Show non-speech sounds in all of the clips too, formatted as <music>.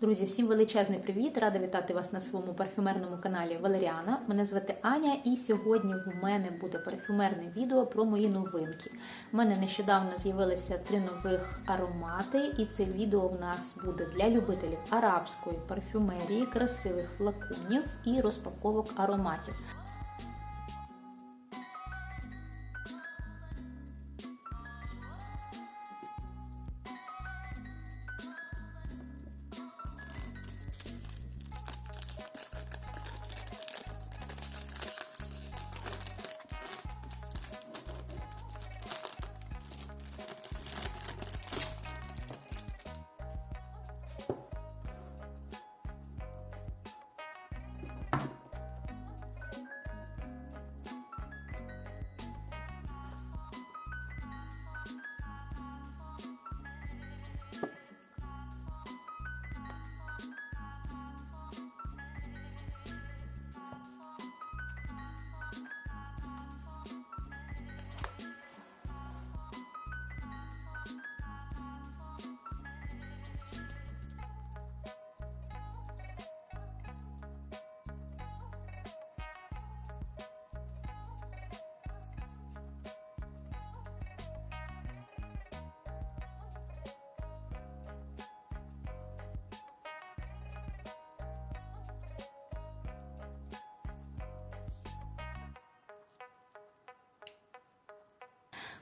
Друзі, всім величезний привіт! Рада вітати вас на своєму парфюмерному каналі Валеріана. Мене звати Аня, і сьогодні в мене буде парфюмерне відео про мої новинки. У мене нещодавно з'явилися три нових аромати, і це відео в нас буде для любителів арабської парфюмерії, красивих флаконів і розпаковок ароматів.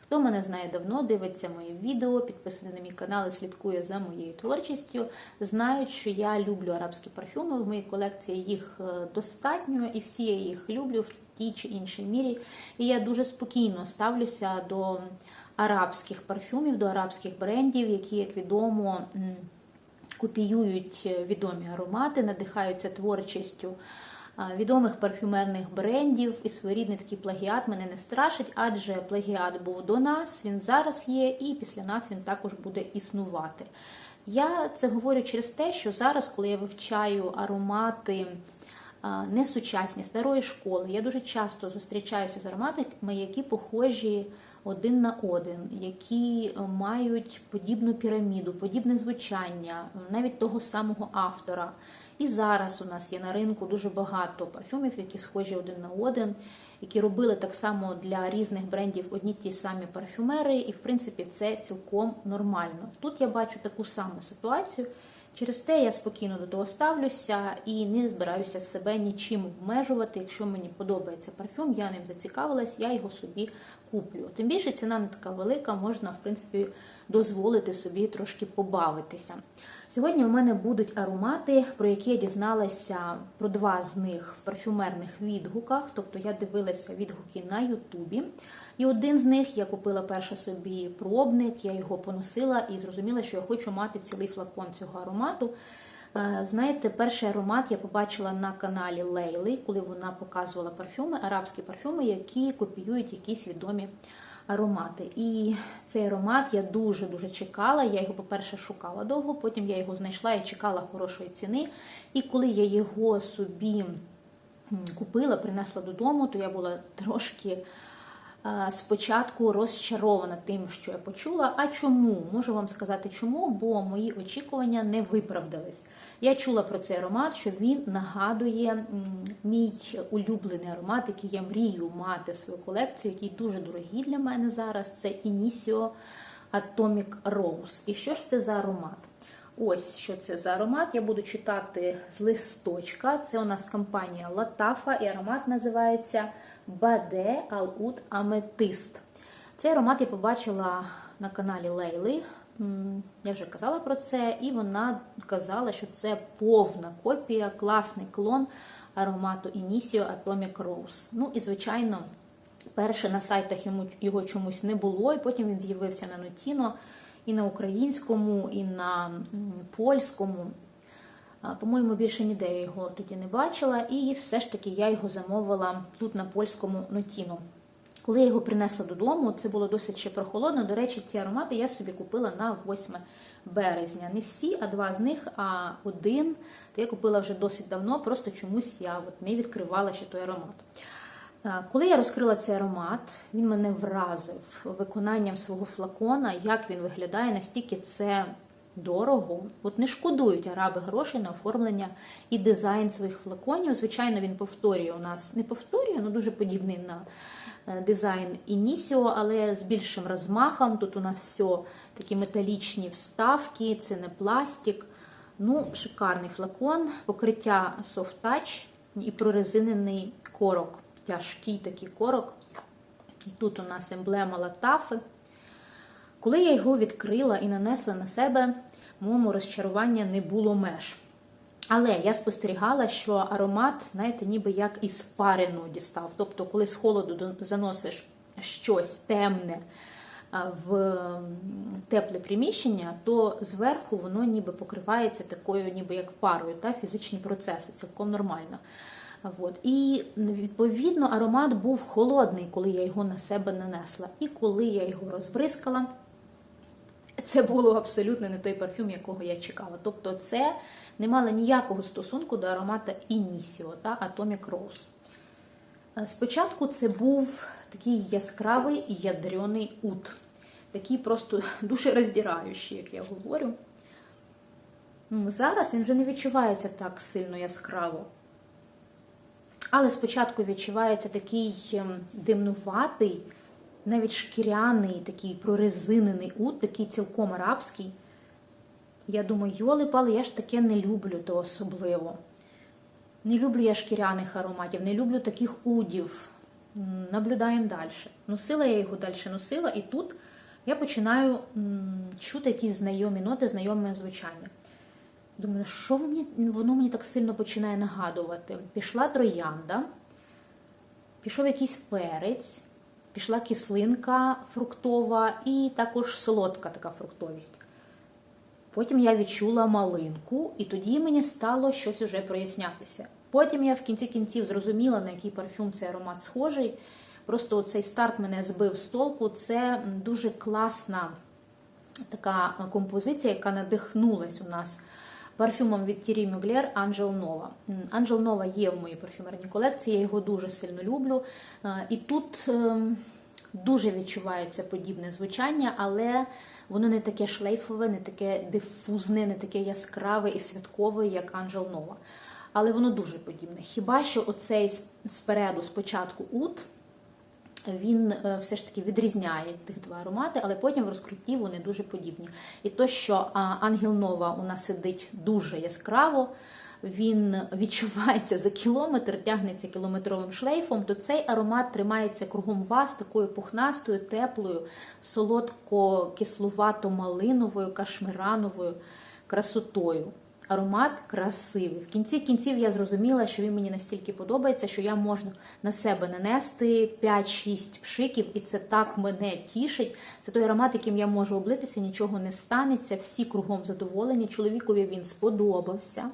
Хто мене знає давно, дивиться мої відео, підписаний на мій канал і слідкує за моєю творчістю, знають, що я люблю арабські парфюми. В моїй колекції їх е, достатньо, і всі я їх люблю в тій чи іншій мірі. І я дуже спокійно ставлюся до арабських парфюмів, до арабських брендів, які, як відомо, копіюють відомі аромати, надихаються творчістю відомих парфюмерних брендів і своєрідний такий плагіат мене не страшить, адже плагіат був до нас, він зараз є, і після нас він також буде існувати. Я це говорю через те, що зараз, коли я вивчаю аромати несучасні, старої школи, я дуже часто зустрічаюся з ароматами, які похожі один на один, які мають подібну піраміду, подібне звучання, навіть того самого автора. І зараз у нас є на ринку дуже багато парфюмів, які схожі один на один, які робили так само для різних брендів одні ті самі парфюмери, і в принципі це цілком нормально. Тут я бачу таку саму ситуацію. Через те я спокійно до того ставлюся і не збираюся себе нічим обмежувати. Якщо мені подобається парфюм, я ним зацікавилась, я його собі куплю. Тим більше ціна не така велика, можна в принципі дозволити собі трошки побавитися. Сьогодні у мене будуть аромати, про які я дізналася про два з них в парфюмерних відгуках. Тобто я дивилася відгуки на Ютубі. І один з них я купила перша собі пробник, я його поносила і зрозуміла, що я хочу мати цілий флакон цього аромату. Е, знаєте, перший аромат я побачила на каналі Лейли, коли вона показувала парфюми, арабські парфюми, які копіюють якісь відомі аромати. І цей аромат я дуже-дуже чекала. Я його, по-перше, шукала довго, потім я його знайшла і чекала хорошої ціни. І коли я його собі купила, принесла додому, то я була трошки. Спочатку розчарована тим, що я почула. А чому? Можу вам сказати, чому? Бо мої очікування не виправдались. Я чула про цей аромат, що він нагадує мій улюблений аромат, який я мрію мати свою колекцію, який дуже дорогий для мене зараз. Це Initio Atomic Rose. І що ж це за аромат? Ось що це за аромат. Я буду читати з листочка. Це у нас компанія Латафа, і аромат називається Баде Алут Аметист. Цей аромат я побачила на каналі Лейли. Я вже казала про це, і вона казала, що це повна копія, класний клон аромату Initio Atomic Rose. Ну і, звичайно, перше на сайтах йому його чомусь не було, і потім він з'явився на Notino і на українському, і на польському. По-моєму, більше ніде я його тоді не бачила, і все ж таки я його замовила тут на польському Notino. Коли я його принесла додому, це було досить ще прохолодно. До речі, ці аромати я собі купила на 8 березня. Не всі, а два з них, а один, то я купила вже досить давно, просто чомусь я от не відкривала ще той аромат. Коли я розкрила цей аромат, він мене вразив виконанням свого флакона, як він виглядає, настільки це дорого. От не шкодують араби грошей на оформлення і дизайн своїх флаконів. Звичайно, він повторює у нас не повторює, але дуже подібний на е, дизайн Інісіо, але з більшим розмахом. Тут у нас все такі металічні вставки, це не пластик. Ну, шикарний флакон, покриття Soft Touch і прорезинений корок. Тяжкий такий корок. І тут у нас емблема латафи. Коли я його відкрила і нанесла на себе, моєму розчарування не було меж. Але я спостерігала, що аромат, знаєте, ніби як із парену дістав. Тобто, коли з холоду заносиш щось темне в тепле приміщення, то зверху воно ніби покривається такою, ніби як парою, та фізичні процеси, цілком нормально. От. І відповідно аромат був холодний, коли я його на себе нанесла. І коли я його розбризкала, це було абсолютно не той парфюм, якого я чекала. Тобто, це не мало ніякого стосунку до аромата Innisio та Atomic Rose. Е, Спочатку це був такий яскравий ядрений ут, такий просто <laughs> дуже роздираючий, як я говорю. Зараз він вже не відчувається так сильно яскраво. Але спочатку відчувається такий ем, димнуватий, навіть шкіряний, такий прорезинений ут, такий цілком арабський. Я думаю, йоли-пали, я ж таке не люблю то особливо. Не люблю я шкіряних ароматів, не люблю таких удів. Наблюдаємо далі. Носила я його далі носила, і тут я починаю чути якісь знайомі ноти, знайоме звучання. Думаю, що мені, воно мені так сильно починає нагадувати? Пішла троянда, пішов якийсь перець, пішла кислинка фруктова і також солодка така фруктовість. Потім я відчула малинку, і тоді мені стало щось уже прояснятися. Потім я в кінці кінців зрозуміла, на який парфюм цей аромат схожий. Просто цей старт мене збив з толку. Це дуже класна така композиція, яка надихнулась у нас парфюмом від Thierry Mugler Angel Nova. М, Angel Nova є в моїй парфюмерній колекції, я його дуже сильно люблю. І тут ем, дуже відчувається подібне звучання, але воно не таке шлейфове, не таке дифузне, не таке яскраве і святкове, як Angel Nova. Але воно дуже подібне. Хіба що оцей спереду, спочатку ут, він е, все ж таки відрізняє тих два аромати, але потім в розкрутті вони дуже подібні. І то, що Ангел Нова у нас сидить дуже яскраво, він відчувається за кілометр, тягнеться кілометровим шлейфом, то цей аромат тримається кругом вас такою пухнастою, теплою, солодко-кислувато-малиновою, кашмирановою красотою. Аромат красивий. В кінці кінців я зрозуміла, що він мені настільки подобається, що я можу на себе нанести 5-6 пшиків, і це так мене тішить. Це той аромат, яким я можу облитися, нічого не станеться. Всі кругом задоволені. Чоловікові він сподобався.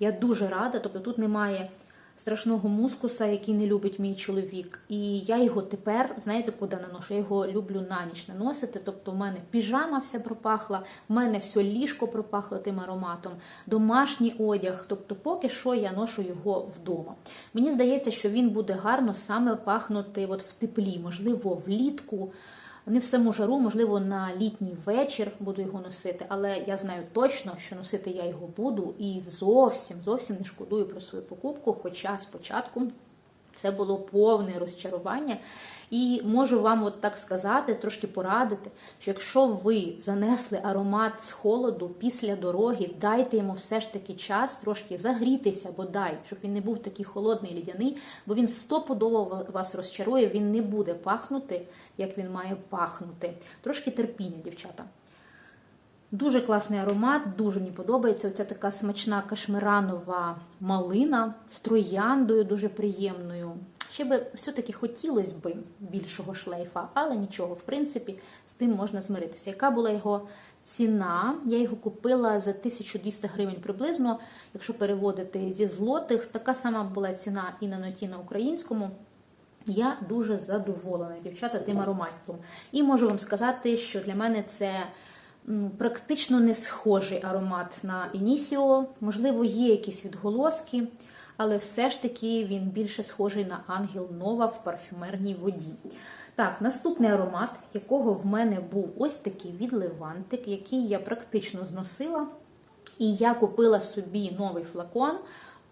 Я дуже рада, тобто тут немає страшного мускуса, який не любить мій чоловік. І я його тепер, знаєте, куди наношу? Я його люблю на ніч наносити. Тобто, в мене піжама вся пропахла, в мене все ліжко пропахло тим ароматом, домашній одяг. Тобто, поки що я ношу його вдома. Мені здається, що він буде гарно саме пахнути от в теплі, можливо, влітку. Не в саму жару, можливо, на літній вечір буду його носити, але я знаю точно, що носити я його буду і зовсім зовсім не шкодую про свою покупку. Хоча спочатку це було повне розчарування. І можу вам от так сказати, трошки порадити, що якщо ви занесли аромат з холоду після дороги, дайте йому все ж таки час трошки загрітися, бодай, щоб він не був такий холодний лідяний, бо він стопудово вас розчарує, він не буде пахнути, як він має пахнути. Трошки терпіння, дівчата. Дуже класний аромат, дуже мені подобається. Оця така смачна кашмиранова малина з трояндою, дуже приємною. Ще би все-таки хотілося б більшого шлейфа, але нічого, в принципі, з тим можна змиритися. Яка була його ціна? Я його купила за 1200 гривень приблизно, якщо переводити зі злотих. Така сама була ціна і на ноті на українському. Я дуже задоволена, дівчата, тим ароматом. І можу вам сказати, що для мене це практично не схожий аромат на Інісіо. Можливо, є якісь відголоски, але все ж таки він більше схожий на Ангел Нова в парфюмерній воді. Так, наступний аромат, якого в мене був ось такий відливантик, який я практично зносила. І я купила собі новий флакон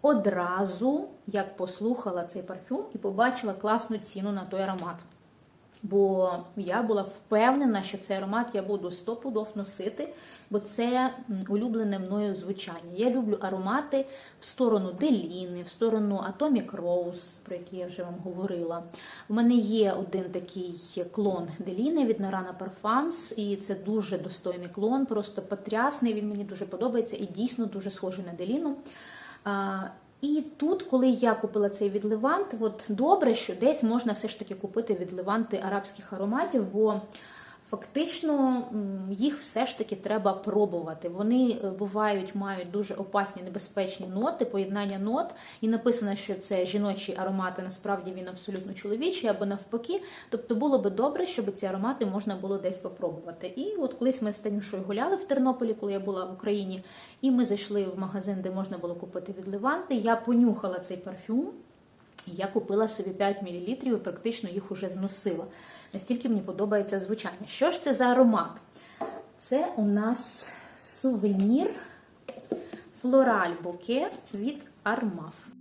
одразу, як послухала цей парфюм і побачила класну ціну на той аромат. Бо я була впевнена, що цей аромат я буду стопудов носити, бо це улюблене мною звучання. Я люблю аромати в сторону Деліни, в сторону Atomic Rose, про який я вже вам говорила. У мене є один такий клон Деліни від Narana Parfums, і це дуже достойний клон, просто потрясний. Він мені дуже подобається і дійсно дуже схожий на Деліну. І тут, коли я купила цей відливант, от добре, що десь можна все ж таки купити відливанти арабських ароматів, бо фактично їх все ж таки треба пробувати. Вони е, бувають, мають дуже опасні небезпечні ноти, поєднання нот, і написано, що це жіночі аромати, насправді він абсолютно чоловічий або навпаки. Тобто було би добре, щоб ці аромати можна було десь попробувати. І от колись ми з Танюшою гуляли в Тернополі, коли я була в Україні, і ми зайшли в магазин, де можна було купити відливанти. Я понюхала цей парфюм. Я купила собі 5 мл і практично їх уже зносила. Настільки мені подобається звучання. Що ж це за аромат? Це у нас сувенір флораль буке від Армаф.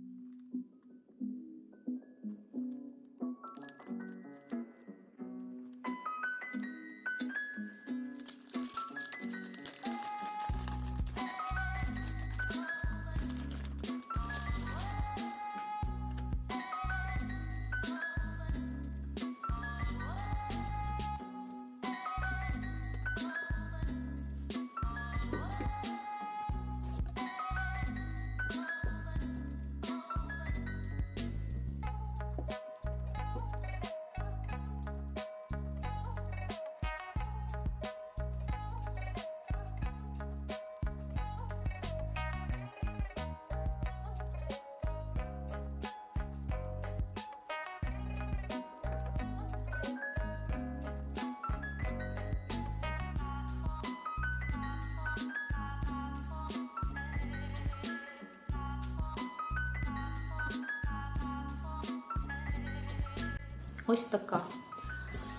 Ось така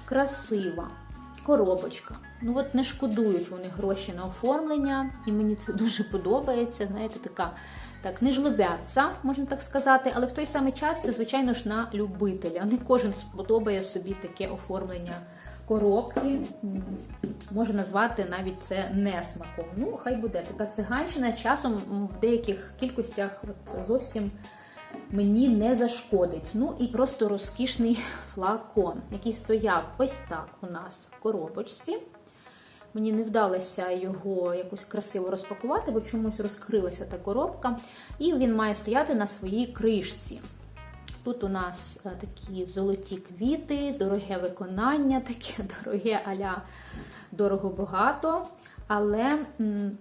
красива коробочка. Ну от не шкодують вони гроші на оформлення, і мені це <laughs> дуже подобається. Знаєте, така так, не жлобяться, можна так сказати, але в той самий час це, звичайно ж, на любителя. Не кожен сподобає собі таке оформлення коробки. Може назвати навіть це несмаком. Ну, хай буде така циганщина. Часом в деяких кількостях от, зовсім мені не зашкодить. Ну і просто розкішний <laughs> флакон, який стояв ось так у нас в коробочці. Мені не вдалося його якось красиво розпакувати, бо чомусь розкрилася та коробка. І він має стояти на своїй кришці. Тут у нас е, такі золоті квіти, дороге виконання, <laughs> таке дороге аля дорого-багато. Але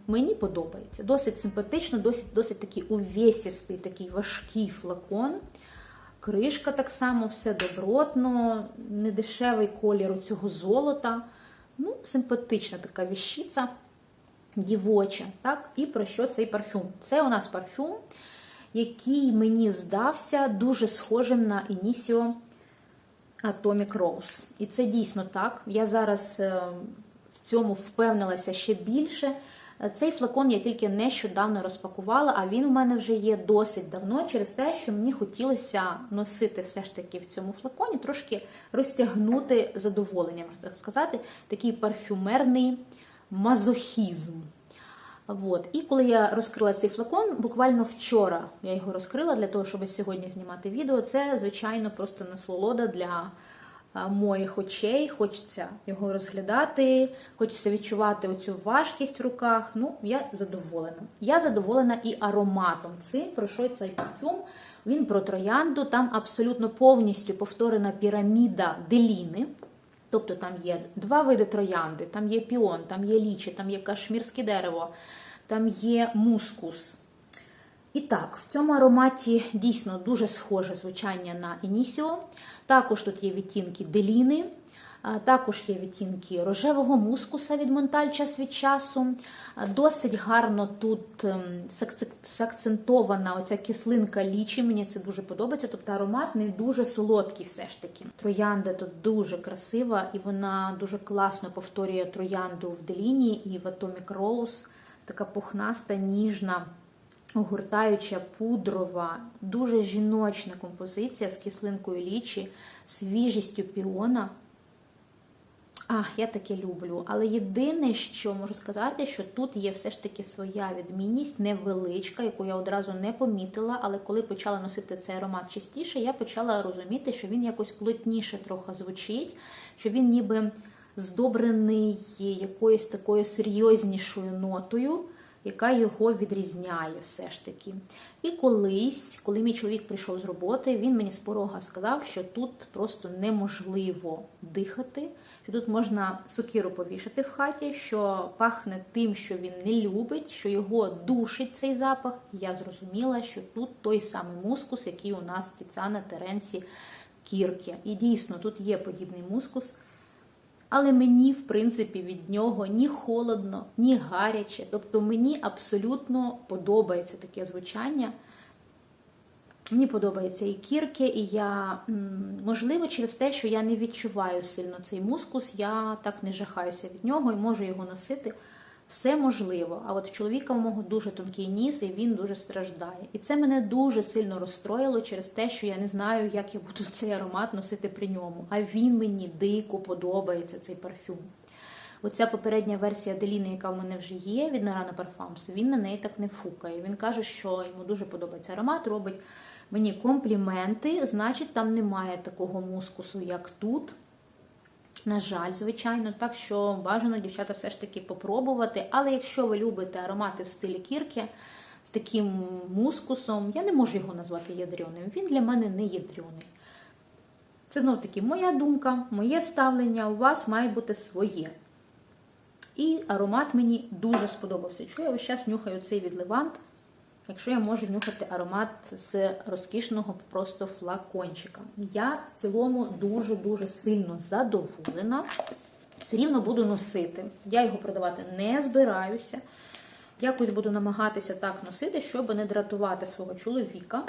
мені подобається. Досить симпатично, досить, досить такий увесістий, такий важкий флакон. Кришка так само, все добротно, недешевий колір у цього золота. Ну, симпатична така віщиця, дівоча. Так? І про що цей парфюм? Це у нас парфюм, який мені здався дуже схожим на Initio Atomic Rose. І це дійсно так. Я зараз е, цьому впевнилася ще більше. Е, Цей флакон я тільки нещодавно розпакувала, а він у мене вже є досить давно через те, що мені хотілося носити все ж таки в цьому флаконі, трошки розтягнути задоволення, можна так сказати, такий парфюмерний мазохізм. Вот. І коли я розкрила цей флакон, буквально вчора я його розкрила для того, щоб сьогодні знімати відео. Це, звичайно, просто насолода для моїх очей. Хочеться його розглядати, хочеться відчувати оцю важкість в руках. Ну, я задоволена. Я задоволена і ароматом цим, про що цей парфюм. Він про троянду, там абсолютно повністю повторена піраміда деліни. Тобто там є два види троянди, там є піон, там є лічі, там є кашмірське дерево, там є мускус. І так, в цьому ароматі дійсно дуже схоже звучання на Інісіо. Також тут є відтінки деліни. Також є відтінки рожевого мускуса від Монталь час від часу. Досить гарно тут ем, сакцентована оця кислинка лічі. Мені це дуже подобається. Тобто аромат не дуже солодкий все ж таки. Троянда тут дуже красива і вона дуже класно повторює троянду в Деліні і в Atomic Rose. Така пухнаста, ніжна, огортаюча, пудрова, дуже жіночна композиція з кислинкою лічі, свіжістю піона. А, я таке люблю. Але єдине, що можу сказати, що тут є все ж таки своя відмінність, невеличка, яку я одразу не помітила. Але коли почала носити цей аромат частіше, я почала розуміти, що він якось плотніше трохи звучить, що він ніби здобрений якоюсь такою серйознішою нотою, яка його відрізняє все ж таки. І колись, коли мій чоловік прийшов з роботи, він мені з порога сказав, що тут просто неможливо дихати, що тут можна сокиру повішати в хаті, що пахне тим, що він не любить, що його душить цей запах. І я зрозуміла, що тут той самий мускус, який у нас в Тіцана Теренсі Кірке. І дійсно, тут є подібний мускус. Але мені, в принципі, від нього ні холодно, ні гаряче. Тобто мені абсолютно подобається таке звучання. Мені подобається і кірки, і я, можливо, через те, що я не відчуваю сильно цей мускус, я так не жахаюся від нього і можу його носити. Все можливо. А от в чоловіка у мого дуже тонкий ніс, і він дуже страждає. І це мене дуже сильно розстроїло через те, що я не знаю, як я буду цей аромат носити при ньому. А він мені дико подобається, цей парфюм. Оця попередня версія Деліни, яка в мене вже є від Нарана Parfums, він на неї так не фукає. Він каже, що йому дуже подобається аромат, робить мені компліменти, значить, там немає такого мускусу, як тут. На жаль, звичайно, так що бажано дівчата все ж таки попробувати. Але якщо ви любите аромати в стилі кірки з таким мускусом, я не можу його назвати ядреним. Він для мене не ядрений. Це знов таки моя думка, моє ставлення, у вас має бути своє. І аромат мені дуже сподобався. Чую, я весь час нюхаю цей від Левант. Якщо я можу нюхати аромат з розкішного просто флакончика. Я в цілому дуже-дуже сильно задоволена. Все рівно буду носити. Я його продавати не збираюся. Якось буду намагатися так носити, щоб не дратувати свого чоловіка.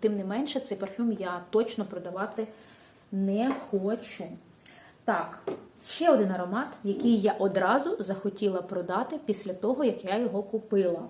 Тим- не менше, цей парфюм я точно продавати не хочу. Так, ще один аромат, який я одразу захотіла продати після того, як я його купила.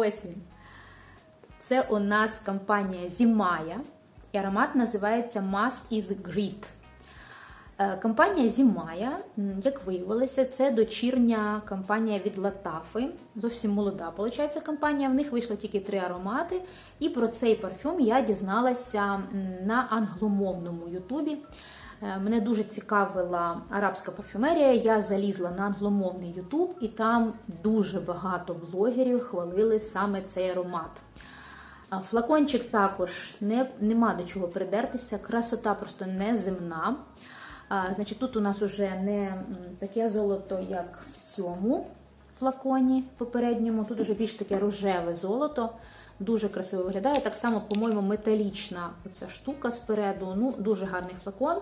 Він. Це у нас компанія Зімая. І аромат називається Mask is Grit. Е, Компанія Зімая, як виявилося, це дочірня компанія від Латафи. Зовсім молода, виходить, компанія. В них вийшло тільки три аромати. І про цей парфюм я дізналася на англомовному Ютубі. Е, Мене дуже цікавила арабська парфюмерія. Я залізла на англомовний Ютуб, і там дуже багато блогерів хвалили саме цей аромат. Флакончик також не, нема до чого придертися, красота просто неземна. А, значить, тут у нас уже не таке золото, як в цьому флаконі попередньому. Тут уже більш таке рожеве золото. Дуже красиво виглядає. Так само, по-моєму, металічна оця штука спереду. Ну, дуже гарний флакон.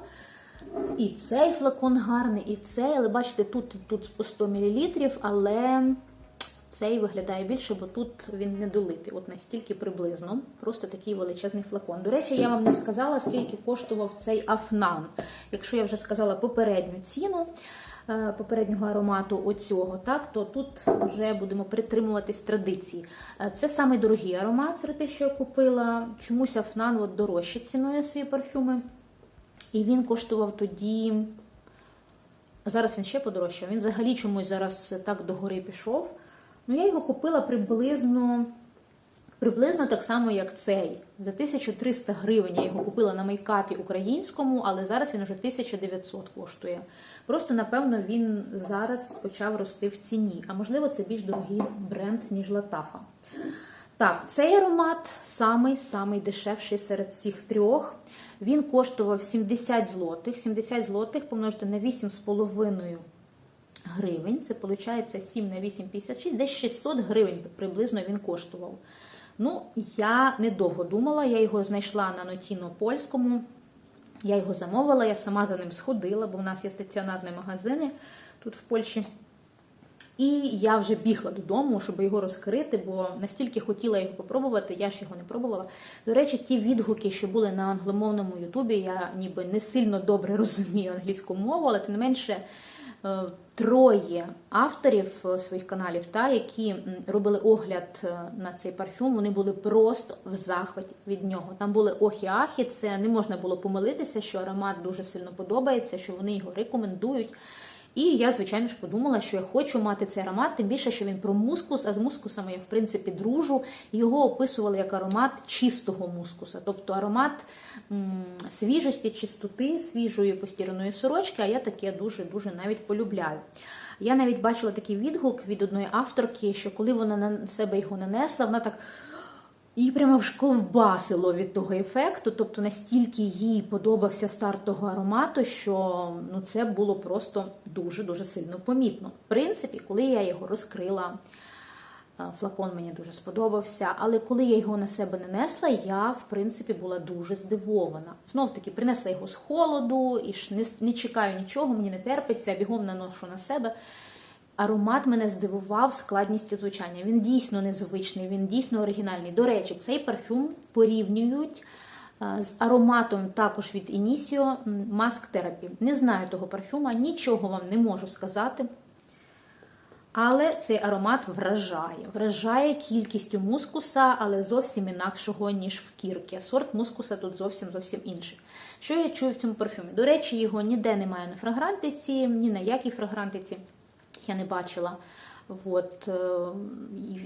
І цей флакон гарний, і цей, але бачите, тут, тут по 100 мл, але цей виглядає більше, бо тут він не долитий. От настільки приблизно. Просто такий величезний флакон. До речі, я вам не сказала, скільки коштував цей афнан. Якщо я вже сказала попередню ціну е, попереднього аромату оцього, так, то тут вже будемо притримуватись традиції. Е, Це самий аромат серед тих, що я купила. Чомусь афнан от дорожче цінує свої парфюми. І він коштував тоді Зараз він ще подорожчав. Він взагалі чомусь зараз так догори пішов. Ну, я його купила приблизно. Приблизно так само, як цей. За 1300 гривень я його купила на мейкапі українському, але зараз він уже 1900 коштує. Просто, напевно, він зараз почав рости в ціні. А можливо, це більш дорогий бренд, ніж Латафа. Так, цей аромат самий-самий дешевший серед всіх трьох. Він коштував 70 злотих. 70 злотих помножити на 8,5 гривень. Це виходить 7 на 8, 56, десь 600 гривень приблизно він коштував. Ну, я недовго думала, я його знайшла на нотіно польському. Я його замовила, я сама за ним сходила, бо в нас є стаціонарні магазини тут в Польщі. І я вже бігла додому, щоб його розкрити, бо настільки хотіла його попробувати, я ж його не пробувала. До речі, ті відгуки, що були на англомовному Ютубі, я ніби не сильно добре <laughs> розумію англійську мову, але тим не менше е, троє авторів своїх каналів, та які робили огляд е, на цей парфюм, вони були просто в захваті від нього. Там були охі-ахі, це не можна було помилитися, що аромат дуже сильно подобається, що вони його рекомендують. І я, звичайно ж, подумала, що я хочу мати цей аромат, тим більше, що він про мускус, а з мускусами я, в принципі, дружу. Його описували як аромат чистого мускуса, тобто аромат м, свіжості, чистоти, свіжої постіраної сорочки, а я таке дуже-дуже навіть полюбляю. Я навіть бачила такий відгук від одної авторки, що коли вона на себе його нанесла, вона так. Її прямо вшковбасило від того ефекту, тобто настільки їй подобався старт того аромату, що ну, це було просто дуже-дуже сильно помітно. В принципі, коли я його розкрила, е, флакон мені дуже сподобався, але коли я його на себе не несла, я, в принципі, була дуже здивована. Знов таки, принесла його з холоду і ж не, не чекаю нічого, мені не терпиться, бігом наношу на себе. Аромат мене здивував складністю звучання. Він дійсно незвичний, він дійсно оригінальний. До речі, цей парфюм порівнюють е, з ароматом також від Initio Mask Therapy. Не знаю того парфюма, нічого вам не можу сказати. Але цей аромат вражає. Вражає кількістю мускуса, але зовсім інакшого, ніж в кірки. Сорт мускуса тут зовсім зовсім інший. Що я чую в цьому парфюмі? До речі, його ніде немає на фрагрантиці, ні на якій фрагрантиці я не бачила. От, е,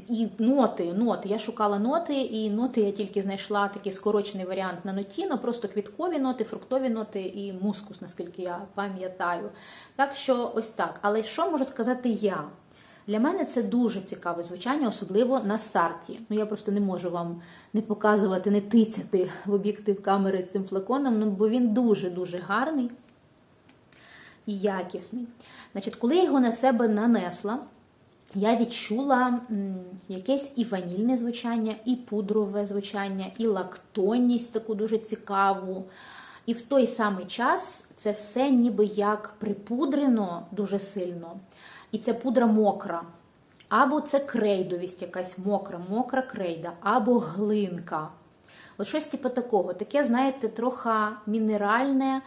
і, і ноти, ноти. Я шукала ноти, і ноти я тільки знайшла такий скорочений варіант на нотіно, просто квіткові ноти, фруктові ноти і мускус, наскільки я пам'ятаю. Так що ось так. Але що можу сказати я? Для мене це дуже цікаве звучання, особливо на старті. Ну я просто не можу вам не показувати, не тицяти в об'єктив камери цим флаконом, ну бо він дуже-дуже гарний і якісний. Значить, коли я його на себе нанесла, я відчула якесь і ванільне звучання, і пудрове звучання, і лактонність таку дуже цікаву. І в той самий час це все ніби як припудрено дуже сильно. І ця пудра мокра. Або це крейдовість якась мокра, мокра крейда, або глинка. От щось типу такого. Таке, знаєте, трохи мінеральне,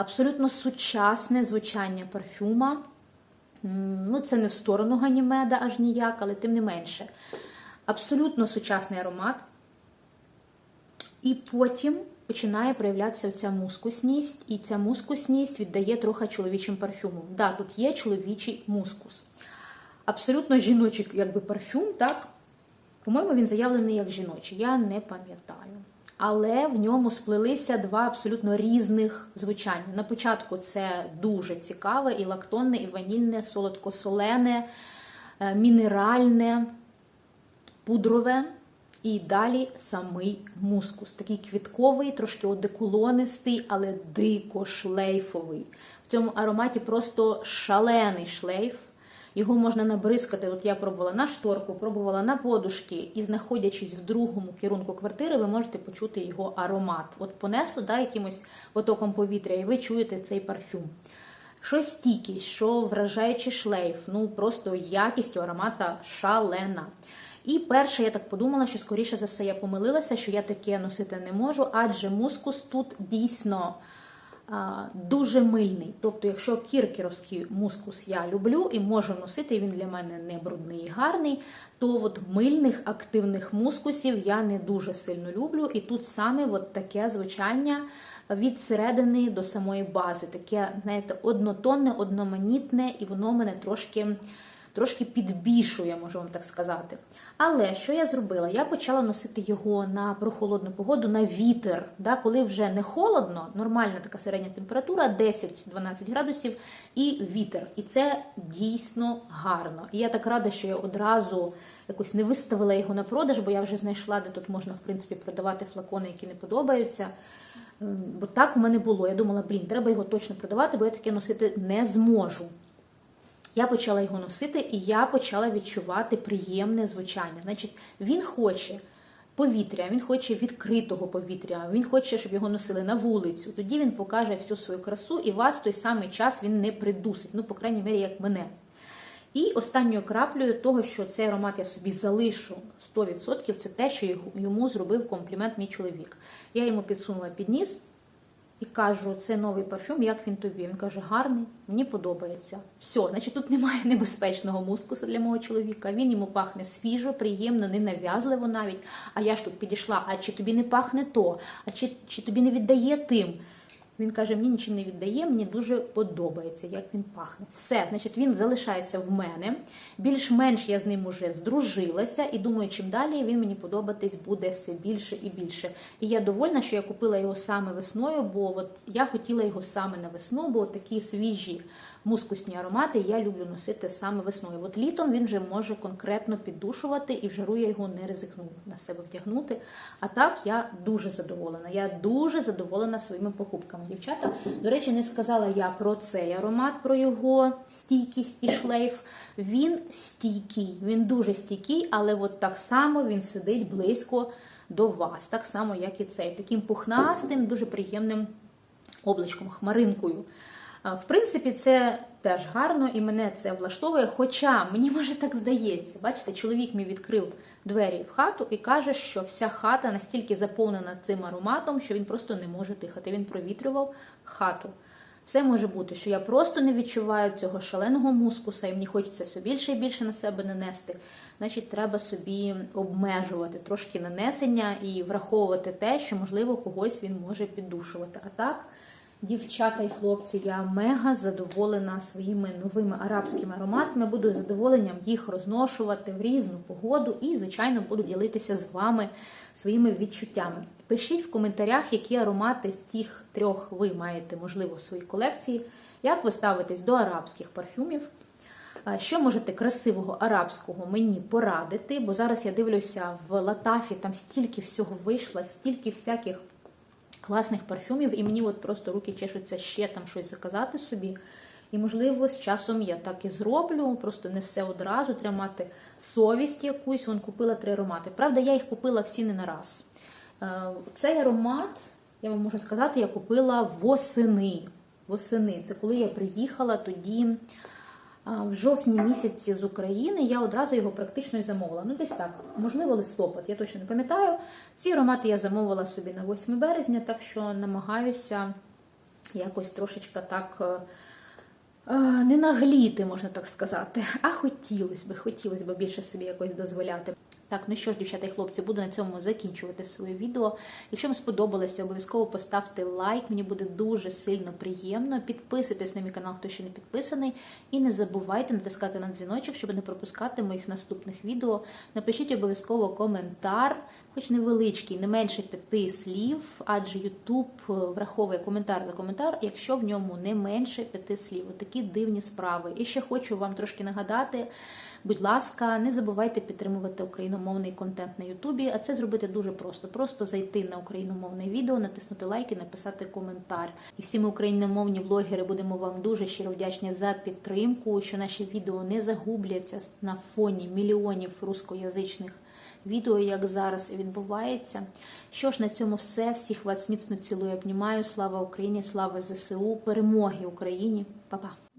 абсолютно сучасне звучання парфюма. Ну, це не в сторону Ганімеда аж ніяк, але тим не менше. Абсолютно сучасний аромат. І потім починає проявлятися ця мускусність, і ця мускусність віддає трохи чоловічим парфюмом. Да, тут є чоловічий мускус. Абсолютно жіночий якби, парфюм, так? По-моєму, він заявлений як жіночий, я не пам'ятаю. Але в ньому сплелися два абсолютно різних звучання. На початку це дуже цікаве, і лактонне, і ванільне, солодко-солене, е, мінеральне, пудрове. І далі самий мускус. Такий квітковий, трошки одеколонистий, але дико шлейфовий. В цьому ароматі просто шалений шлейф. Його можна набризкати. От я пробувала на шторку, пробувала на подушки, і знаходячись в другому керунку квартири, ви можете почути його аромат. От понесло да, якимось потоком повітря, і ви чуєте цей парфюм. Що стійкість, що вражаючий шлейф, ну просто якістю аромата шалена. І перше, я так подумала, що скоріше за все я помилилася, що я таке носити не можу, адже мускус тут дійсно дуже мильний. Тобто, якщо кіркеровський мускус я люблю і можу носити, і він для мене не брудний і гарний, то от мильних активних мускусів я не дуже сильно люблю. І тут саме от таке звучання від середини до самої бази. Таке, знаєте, однотонне, одноманітне, і воно мене трошки. Трошки підбільшує, можу вам так сказати. Але що я зробила? Я почала носити його на прохолодну погоду, на вітер. Да, коли вже не холодно, нормальна така середня температура, 10-12 градусів, і вітер. І це дійсно гарно. І я так рада, що я одразу якось не виставила його на продаж, бо я вже знайшла, де тут можна в принципі продавати флакони, які не подобаються. Бо так у мене було. Я думала, блін, треба його точно продавати, бо я таке носити не зможу. Я почала його носити, і я почала відчувати приємне звучання. Значить, він хоче повітря, він хоче відкритого повітря, він хоче, щоб його носили на вулицю. Тоді він покаже всю свою красу, і вас в той самий час він не придусить. Ну, по крайній мірі, як мене. І останньою краплею того, що цей аромат я собі залишу 100%, це те, що йому зробив комплімент мій чоловік. Я йому підсунула під ніс. І кажу, це новий парфюм, як він тобі? Він каже, гарний, мені подобається. Все, значить, тут немає <laughs> небезпечного мускуса для мого чоловіка. Він йому пахне свіжо, приємно, ненав'язливо навіть. А я ж тут підійшла, а чи тобі не пахне то, а чи, чи тобі не віддає тим? Він каже, мені нічим не віддає, мені дуже подобається, як він пахне. Все, значить, він залишається в мене. Більш-менш я з ним уже здружилася, і думаю, чим далі він мені подобатись буде все більше і більше. І я довольна, що я купила його саме весною, бо от я хотіла його саме на весну, бо такі свіжі мускусні аромати я люблю носити саме весною. От літом він вже може конкретно піддушувати, і в жару я його не ризикну на себе вдягнути. А так я дуже задоволена. Я дуже задоволена своїми покупками. Дівчата, до речі, не сказала я про цей аромат, про його стійкість і шлейф. Він стійкий, він дуже стійкий, але от так само він сидить близько до вас, так само, як і цей. Таким пухнастим, дуже приємним облачком, хмаринкою. В принципі, це теж гарно і мене це влаштовує. Хоча мені може так здається, бачите, чоловік мій відкрив двері в хату і каже, що вся хата настільки заповнена цим ароматом, що він просто не може дихати. Він провітрював хату. Все може бути, що я просто не відчуваю цього шаленого мускуса, і мені хочеться все більше і більше на себе нанести. Значить, треба собі обмежувати трошки нанесення і враховувати те, що, можливо, когось він може піддушувати. А так. Дівчата і хлопці, я мега задоволена своїми новими арабськими ароматами. Буду з задоволенням їх розношувати в різну погоду і, звичайно, буду ділитися з вами своїми відчуттями. Пишіть в коментарях, які аромати з тих трьох ви маєте, можливо, в своїй колекції, як ви ставитесь до арабських парфюмів. Що можете красивого арабського мені порадити? Бо зараз я дивлюся в Латафі, там стільки всього вийшло, стільки всяких класних парфюмів, і мені от просто руки чешуться ще там щось заказати собі. І, можливо, з часом я так і зроблю, просто не все одразу, треба мати совість якусь. Вон купила три аромати. Правда, я їх купила всі не на раз. Цей аромат, я вам можу сказати, я купила восени. Восени. Це коли я приїхала тоді. В жовтні місяці з України я одразу його практично і замовила. Ну, десь так, можливо, листопад, я точно не пам'ятаю. Ці аромати я замовила собі на 8 березня, так що намагаюся якось трошечки так не нагліти, можна так сказати. А хотілося б, хотілося б більше собі якось дозволяти. Так, ну що ж, дівчата і хлопці, буду на цьому закінчувати своє відео. Якщо вам сподобалося, обов'язково поставте лайк, мені буде дуже сильно приємно. Підписуйтесь на мій канал, хто ще не підписаний. І не забувайте натискати на дзвіночок, щоб не пропускати моїх наступних відео. Напишіть обов'язково коментар, хоч невеличкий, не менше п'яти слів, адже YouTube враховує коментар за коментар, якщо в ньому не менше п'яти слів. Такі дивні справи. І ще хочу вам трошки нагадати. Будь ласка, не забувайте підтримувати україномовний контент на Ютубі, а це зробити дуже просто. Просто зайти на україномовне відео, натиснути лайк і написати коментар. І всі ми україномовні блогери будемо вам дуже щиро вдячні за підтримку, що наші відео не загубляться на фоні мільйонів рускоязичних відео, як зараз відбувається. Що ж на цьому все. Всіх вас міцно цілую, обнімаю. Слава Україні, слава ЗСУ, перемоги Україні, Па-па!